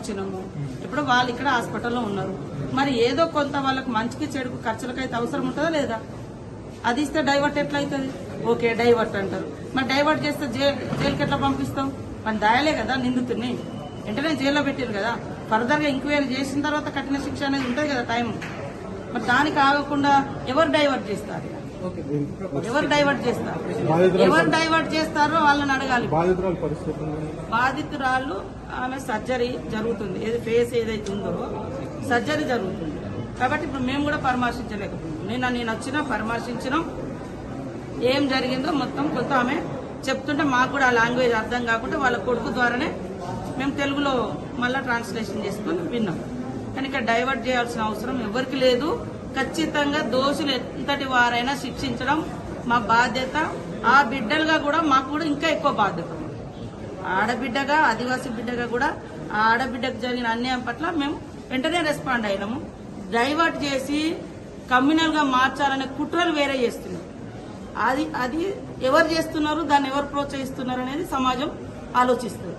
వచ్చినాము. ఇప్పుడు వాళ్ళు ఇక్కడ హాస్పిటల్లో ఉన్నారు. మరి ఏదో కొంత వాళ్ళకి మంచికి చెడుకు ఖర్చులకైతే అవసరం ఉంటుందా లేదా? అది ఇస్తే డైవర్ట్ ఎట్లయితుంది? అవుతుంది ఓకే డైవర్ట్ అంటారు. మరి డైవర్ట్ చేస్తే జైలు జైలుకి ఎట్లా పంపిస్తాం? మన దయలే కదా నిందితుడిని వెంటనే జైల్లో పెట్టారు కదా. ఫర్దర్గా ఎంక్వైరీ చేసిన తర్వాత కఠిన శిక్ష అనేది ఉంటుంది కదా టైం మరి దానికి ఆగకుండా ఎవరు డైవర్ట్ చేస్తారు? ఎవరు డైవర్ట్ చేస్తారు? ఎవరు డైవర్ట్ చేస్తారో వాళ్ళని అడగాలి. బాధితురాలు ఆమె సర్జరీ జరుగుతుంది. ఏది ఫేస్ ఏదైతే ఉందో సర్జరీ జరుగుతుంది. కాబట్టి ఇప్పుడు మేము కూడా పరామర్శించలేకపోతున్నాం. నిన్న నేను వచ్చిన పరామర్శించినాం. ఏం జరిగిందో మొత్తం కొంత ఆమె చెప్తుంటే మాకు కూడా ఆ లాంగ్వేజ్ అర్థం కాకుండా వాళ్ళ కొడుకు ద్వారానే మేము తెలుగులో మళ్ళీ ట్రాన్స్లేషన్ చేసుకొని విన్నాం. కనుక డైవర్ట్ చేయాల్సిన అవసరం ఎవరికి లేదు. ఖచ్చితంగా దోషులు ఎంతటి వారైనా శిక్షించడం మా బాధ్యత. ఆ బిడ్డలుగా కూడా మాకు కూడా ఇంకా ఎక్కువ బాధ్యత ఆడబిడ్డగా ఆదివాసీ బిడ్డగా కూడా ఆ ఆడబిడ్డకు జరిగిన అన్యాయం పట్ల మేము వెంటనే రెస్పాండ్ అయినాము. డైవర్ట్ చేసి కమ్యూనల్గా మార్చాలనే కుట్రలు వేరే చేస్తున్నారు అది అది ఎవరు చేస్తున్నారు దాన్ని ఎవరు ప్రోత్సహిస్తున్నారు అనేది సమాజం ఆలోచిస్తుంది.